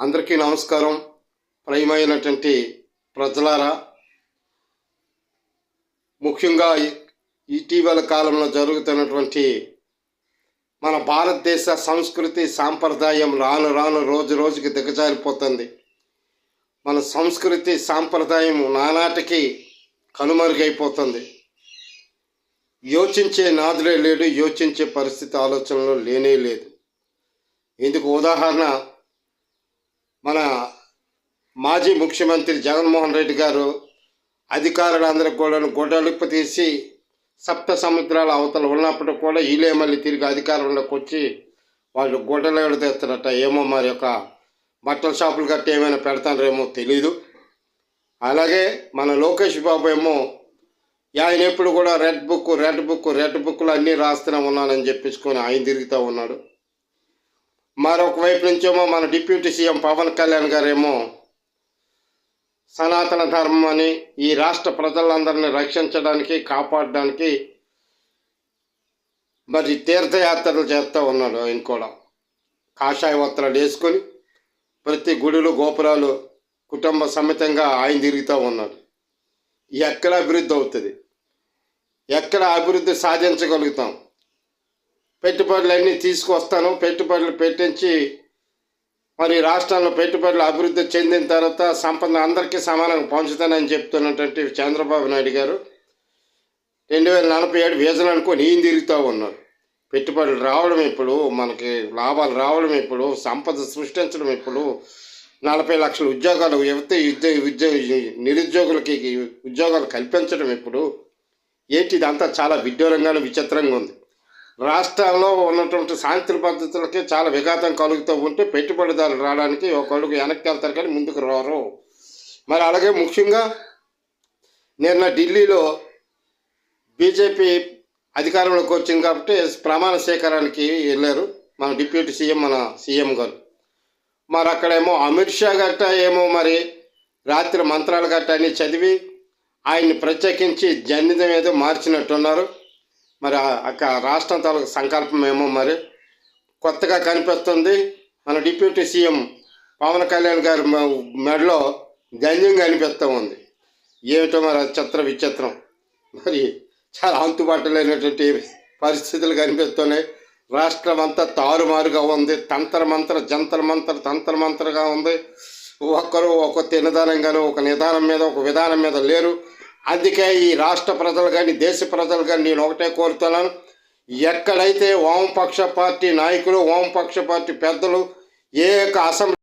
అందరికీ నమస్కారం. ప్రియమైనటువంటి ప్రజలారా ముఖ్యంగా ఇటీవల కాలంలో జరుగుతున్నటువంటి మన భారతదేశ సంస్కృతి సాంప్రదాయం రాను రాను రోజు రోజుకి దిగజారిపోతుంది. మన సంస్కృతి సాంప్రదాయం నానాటికి కనుమరుగైపోతుంది. యోచించే నాదులే లేడు యోచించే పరిస్థితి ఆలోచనలో లేనే లేదు. ఇందుకు ఉదాహరణ మన మాజీ ముఖ్యమంత్రి జగన్మోహన్ రెడ్డి గారు అధికారులందరూ కూడా గొడవలిప్పు తీసి సప్త సముద్రాల అవతల ఉన్నప్పుడు కూడా వీళ్ళే మళ్ళీ తిరిగి అధికారంలోకి వచ్చి వాళ్ళు గొడ్డలు తెస్తారట ఏమో మరి యొక్క బట్టల షాపులు గట్ట ఏమైనా పెడతారేమో తెలీదు. అలాగే మన లోకేష్ బాబు ఏమో ఆయన ఎప్పుడు కూడా red book red book red బుక్లు అన్నీ రాస్తూనే ఉన్నానని చెప్పించుకొని ఆయన తిరుగుతూ ఉన్నాడు. మరొక వైపు నుంచేమో మన డిప్యూటీ సీఎం పవన్ కళ్యాణ్ గారేమో సనాతన ధర్మం అని ఈ రాష్ట్ర ప్రజలందరినీ రక్షించడానికి కాపాడడానికి మరి తీర్థయాత్రలు చేస్తూ ఉన్నాడు ఆయన కూడా. కాషాయ వస్త్రాలు వేసుకొని ప్రతి గుడులు గోపురాలు కుటుంబ సమేతంగా ఆయన తిరుగుతూ ఉన్నాడు. ఎక్కడ అభివృద్ధి అవుతుంది? ఎక్కడ అభివృద్ధి సాధించగలుగుతాం? పెట్టుబడులన్నీ తీసుకొస్తాను. పెట్టుబడులు పెట్టించి మరి రాష్ట్రంలో పెట్టుబడులు అభివృద్ధి చెందిన తర్వాత సంపద అందరికీ సమానంగా పంచుతానని చెప్తున్నటువంటి చంద్రబాబు నాయుడు గారు రెండు వేల నలభై ఏడు విజన్ అనుకొని ఈయన తిరుగుతూ ఉన్నారు? పెట్టుబడులు రావడం ఇప్పుడు మనకి లాభాలు రావడం ఇప్పుడు సంపద సృష్టించడం ఇప్పుడు నలభై లక్షల ఉద్యోగాలు యువత ఉద్యోగ ఉద్యోగ నిరుద్యోగులకి ఉద్యోగాలు కల్పించడం ఇప్పుడు ఏంటి ఇదంతా చాలా విడ్డూరంగానూ విచిత్రంగా ఉంది. రాష్ట్రాల్లో ఉన్నటువంటి శాంతి పద్ధతులకి చాలా విఘాతం కలుగుతూ ఉంటే పెట్టుబడిదారులు రావడానికి ఒకళ్ళకి వెనక్కి వెళ్తారు కానీ ముందుకు రారు. మరి అలాగే ముఖ్యంగా నిన్న ఢిల్లీలో బీజేపీ అధికారంలోకి వచ్చింది కాబట్టి ప్రమాణ స్వీకారానికి వెళ్ళారు మన డిప్యూటీ సీఎం మన సీఎం గారు. మరి అక్కడేమో అమిత్ షా గట్ట ఏమో మరి రాత్రి మంత్రాలు గట్ట అని చదివి ఆయన్ని ప్రత్యేకించి జన్నితం ఏదో మార్చినట్టున్నారు. మరి అక్కడ రాష్ట్రం తాలూకు సంకల్పం ఏమో మరి కొత్తగా కనిపిస్తుంది. మన డిప్యూటీ సీఎం పవన్ కళ్యాణ్ గారి మెడలో గంజం కనిపిస్తూ ఉంది. ఏమిటో మరి చిత్ర విచిత్రం. మరి చాలా అంతుబాటులేనటువంటి పరిస్థితులు కనిపిస్తున్నాయి. రాష్ట్రం అంతా తారుమారుగా ఉంది. తంత్రమంత్ర మంత్ర తంత్రమంత్రగా మంత్ర ఉంది. ఒక్కరు ఒక తినదానంగాను ఒక నిదానం మీద ఒక విధానం మీద లేరు. అందుకే ఈ రాష్ట్ర ప్రజలు కానీ దేశ ప్రజలు కానీ నేను ఒకటే కోరుతున్నాను. ఎక్కడైతే వామపక్ష పార్టీ నాయకులు వామపక్ష పార్టీ పెద్దలు ఏ యొక్క అసెంబ్లీ